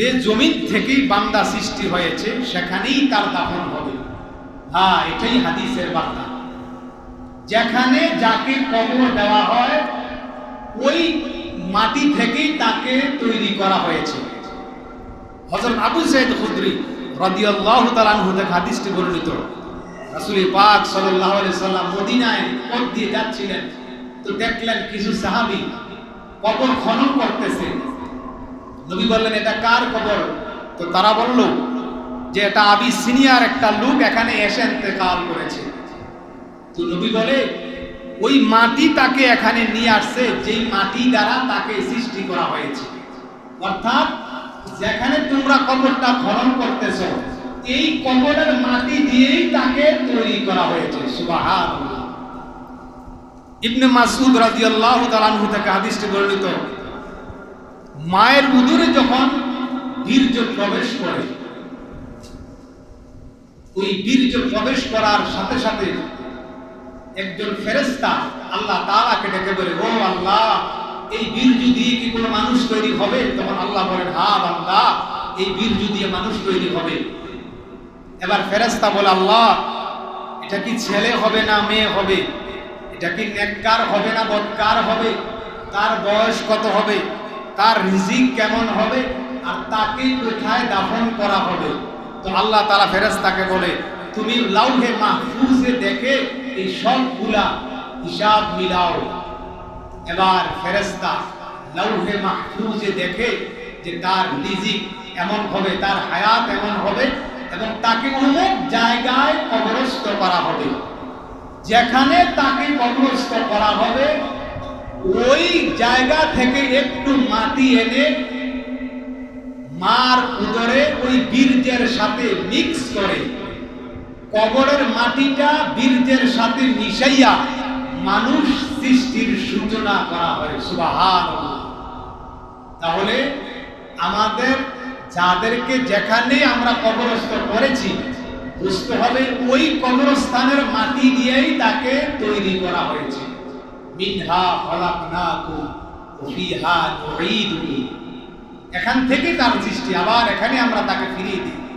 যে জমিন থেকেই বান্দা সৃষ্টি হয়েছে, সেখানেই তার দাফন হবে। হ্যাঁ এটাই হাদিসের বার্তা। যেখানে যাকে কবর দেওয়া হয়, ওই মাটি থেকেই তাকে তৈরি করা হয়েছে। হযরত আবু সাইদ খুদরি রাদিয়াল্লাহু তাআলা আনহু থেকে হাদিসটি বর্ণিত। রাসূল পাক আলাইহি সাল্লাম মদিনায় পথ দিয়ে যাচ্ছিলেন। তো দেখলেন কিছু সাহাবী কবর খনন করতেছে। নবী বললেন, এটা কার কবর তো তারা বলল যে, এটা আবি সিনিয়র একটা লোক এখানে এসে ইন্তেকাল করেছে। তো নবী বলে, ওই মাটি তাকে এখানে নিয়ে আসছে, যেই মাটি দ্বারা তাকে সৃষ্টি করা হয়েছে। অর্থাৎ, যেখানে তোমরা কবরটা খনন করতেছ, এই কবরের মাটি দিয়েই তাকে তৈরি করা হয়েছে। সুবহানাল্লাহ। ইবনে মাসুদ রাদিয়াল্লাহু তাআলা থেকে হাদিসটি বর্ণিত। মায়ের উদরে যখন বীর্য প্রবেশ করে, ওই বীর্য প্রবেশ করার সাথে সাথে একজন ফেরেস্তা আল্লাহ তাআলাকে ডেকে বলে, ও আল্লাহ, এই বীর্য দিয়ে কি কোনো মানুষ তৈরি হবে? তখন আল্লাহ বলেন, হা বান্দা, এই বীর্য দিয়ে মানুষ তৈরি হবে। এবার ফেরেস্তা বলে, আল্লাহ, এটা কি ছেলে হবে না মেয়ে হবে? এটা কি নেককার হবে না বদকার হবে? তার বয়স কত হবে? তার রিজিক কেমন হবে আর তাকে কোথায় দাফন করা হবে? তো আল্লাহ তালা ফেরেস্তাকে বলে, তুমি লাউহে মাহফুজে দেখে এই সবগুলা হিসাব মিলাও। এবার ফেরেস্তা লাউহে মাহফুজে দেখে যে তার রিজিক এমন হবে, তার হায়াত এমন হবে এবং তাকে অনেক জায়গায় কবরস্থ করা হবে। যেখানে তাকে কবরস্থ করা হবে ওই জায়গা থেকে একটু মাটি এনে মার উদরে ওই বীর্যের সাথে মিক্স করে, কবরের মাটিটা বীর্যের সাথে মিশাইয়া মানুষ সৃষ্টির সূচনা করা হয় সুবাহান তাহলে আমাদের যাদেরকে যেখানে আমরা কবরস্থ করেছি, বুঝতে হবে ওই কবরস্থানের মাটি দিয়েই তাকে তৈরি করা হয়েছে। মিনহা খলাকনাকুম ফিহা নুঈদুকুম এখান থেকে তার সৃষ্টি আবার এখানে আমরা তাকে ফিরিয়ে দিই।